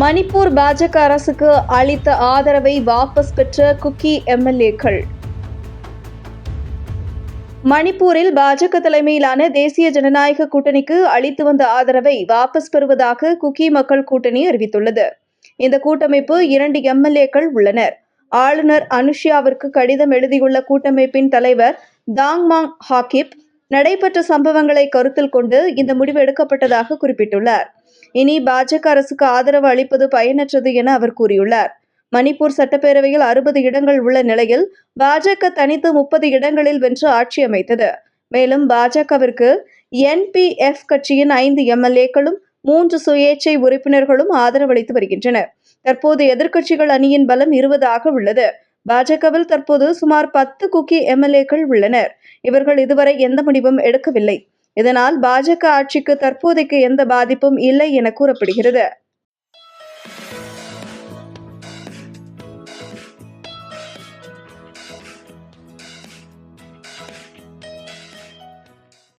மணிப்பூர் பாஜக அரசுக்கு அளித்த ஆதரவை வாபஸ் பெற்ற குக்கி எம்எல்ஏக்கள். மணிப்பூரில் பாஜக தலைமையிலான தேசிய ஜனநாயக கூட்டணிக்கு அளித்து வந்த ஆதரவை வாபஸ் பெறுவதாக குக்கி மக்கள் கூட்டணி அறிவித்துள்ளது. இந்த கூட்டமைப்பு இரண்டு எம்எல்ஏக்கள் உள்ளனர். ஆளுநர் அனுஷ்யாவிற்கு கடிதம் எழுதியுள்ள கூட்டமைப்பின் தலைவர் தாங்மாங் ஹாக்கிப் நடைபெற்ற சம்பவங்களை கருத்தில் கொண்டு இந்த முடிவு எடுக்கப்பட்டதாக குறிப்பிட்டுள்ளார். இனி பாஜக அரசுக்கு ஆதரவு அளிப்பது பயனற்றது என அவர் கூறியுள்ளார். மணிப்பூர் சட்டப்பேரவையில் அறுபது இடங்கள் உள்ள நிலையில் பாஜக தனித்து முப்பது இடங்களில் வென்று ஆட்சி அமைத்தது. மேலும் பாஜகவிற்கு என்பிஎஃப் கட்சியின் ஐந்து எம்எல்ஏக்களும் மூன்று சுயேட்சை உறுப்பினர்களும் ஆதரவளித்து வருகின்றனர். தற்போது எதிர்க்கட்சிகள் அணியின் பலம் இருபதாக உள்ளது. பாஜகவில் தற்போது சுமார் பத்து குக்கி எம்எல்ஏக்கள் உள்ளனர். இவர்கள் இதுவரை எந்த முடிவும் எடுக்கவில்லை. இதனால் பாஜக ஆட்சிக்கு தற்போதைக்கு எந்த பாதிப்பும் இல்லை என கூறப்படுகிறது.